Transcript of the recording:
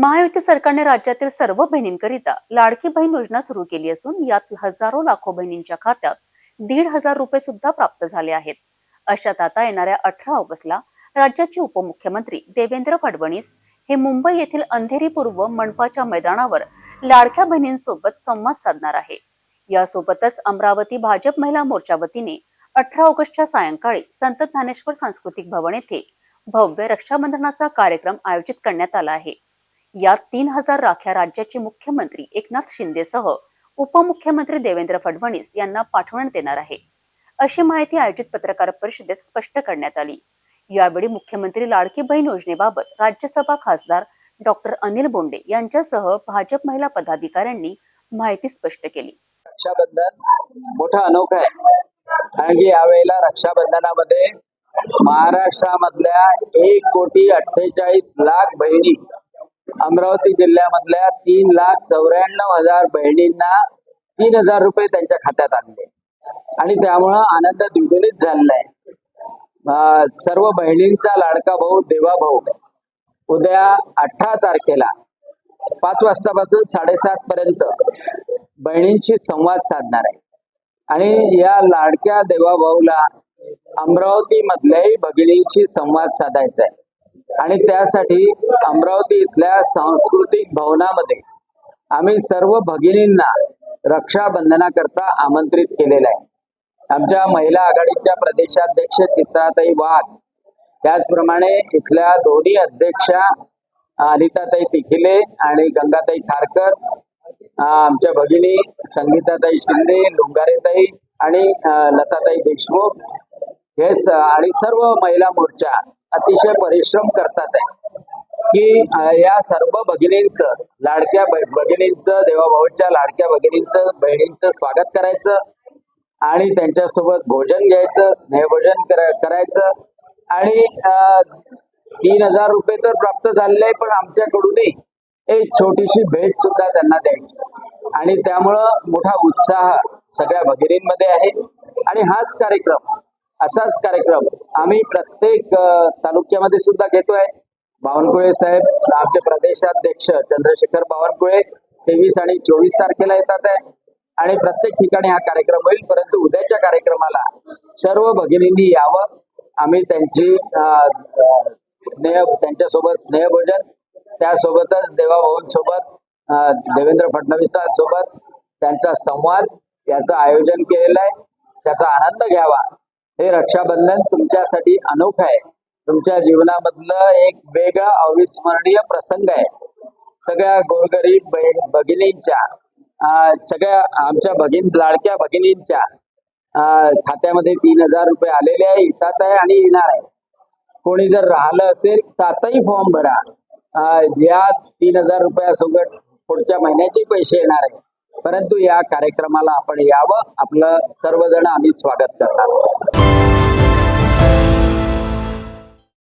महायुती सरकारने राज्यातील सर्व बहिणींकरिता लाडकी बहीण योजना सुरू केली असून यात हजारो लाखो बहिणींच्या खात्यात दीड हजार रुपये सुद्धा प्राप्त झाले आहेत. अशात आता येणाऱ्या अठरा ऑगस्टला राज्याचे उपमुख्यमंत्री देवेंद्र फडणवीस हे मुंबई येथील अंधेरी पूर्व मनपाच्या मैदानावर लाडक्या बहिणींसोबत संवाद साधणार आहे. यासोबतच अमरावती भाजप महिला मोर्चा वतीने अठरा ऑगस्टच्या सायंकाळी संत ज्ञानेश्वर सांस्कृतिक भवन येथे भव्य रक्षाबंधनाचा कार्यक्रम आयोजित करण्यात आला आहे. यात तीन हजार राख्या राज्याचे मुख्यमंत्री एकनाथ शिंदेसह उपमुख्यमंत्री देवेंद्र फडणवीस यांना पाठवण्यात येणार आहे. अशी माहिती आयोजित पत्रकार परिषदेत स्पष्ट करण्यात आली. यावेळी मुख्यमंत्री लाडकी बहीण योजनेबाबत राज्यसभा खासदार डॉक्टर अनिल बोंडे यांच्यासह भाजप महिला पदाधिकाऱ्यांनी माहिती स्पष्ट केली. रक्षाबंधन मोठा अनोखा आहे. कारण की यावेळेला रक्षाबंधनामध्ये महाराष्ट्रामधल्या एक कोटी अठ्ठेचाळीस लाख बहिणी अमरावती जिल्ह्यामधल्या तीन लाख चौऱ्याण्णव हजार बहिणींना तीन हजार रुपये त्यांच्या खात्यात आणले आणि त्यामुळं आनंद द्विगुणित झालेला आहे सर्व बहिणींचा लाडका भाऊ देवा भाऊ. उद्या अठरा तारखेला पाच वाजतापासून साडेसात पर्यंत बहिणींशी संवाद साधणार आहे. आणि या लाडक्या देवाभाऊला अमरावती मधल्याही भगिनींशी संवाद साधायचा आहे. आणि त्यासाठी अमरावती इथल्या सांस्कृतिक भवनामध्ये आम्ही सर्व भगिनींना रक्षाबंधनाकरता आमंत्रित केलेलं आहे. आमच्या महिला आघाडीच्या प्रदेशाध्यक्ष चित्राताई वाघ त्याचप्रमाणे इथल्या दोन्ही अध्यक्षा अनिताताई तिखिले आणि गंगाताई खारकर आमच्या भगिनी संगीताताई शिंदे लुंगारेताई आणि लताताई देशमुख हे आणि सर्व महिला मोर्चा अतिशय परिश्रम करतात आहे. की या सर्व भगिनींचं लाडक्या भगिनींच भगिनींचं देवाभाऊच्या लाडक्या भगिनींचं बहिणींचं स्वागत करायचं आणि त्यांच्यासोबत भोजन घ्यायचं स्नेहभोजन करायचं. आणि तीन हजार रुपये तर प्राप्त झालेले आहे पण आमच्याकडूनही एक छोटीशी भेट सुद्धा त्यांना द्यायची. आणि त्यामुळं मोठा उत्साह सगळ्या भगिनींमध्ये आहे. आणि हाच कार्यक्रम असाच कार्यक्रम आम्ही प्रत्येक तालुक्यामध्ये सुद्धा घेतोय. बावनकुळे साहेब आमचे प्रदेशाध्यक्ष चंद्रशेखर बावनकुळे तेवीस आणि चोवीस तारखेला येतात आहे. आणि प्रत्येक ठिकाणी हा कार्यक्रम होईल परंतु उद्याच्या कार्यक्रमाला सर्व भगिनींनी यावं. आम्ही त्यांची स्नेह त्यांच्यासोबत स्नेहभोजन त्यासोबतच देवाभाऊंसोबत देवेंद्र फडणवीसांसोबत त्यांचा संवाद याचं आयोजन केलेलं आहे. त्याचा आनंद घ्यावा. हे रक्षाबंधन तुमच्यासाठी अनोखं आहे. तुमच्या जीवनामधलं एक वेगळा अविस्मरणीय प्रसंग आहे. सगळ्या गोरगरीब बहीण भगिनींच्या सगळ्या आमच्या भगिन लाडक्या भगिनींच्या खात्यामध्ये तीन हजार रुपये आलेले आहे येतात आहे आणि येणार आहे. कोणी जर राहिलं असेल तर आताही फॉर्म भरा. या तीन हजार रुपयासोबत पुढच्या महिन्याचे पैसे येणार आहे. परंतु या कार्यक्रमाला आपण यावं. आपलं सर्वजण आम्ही स्वागत करणार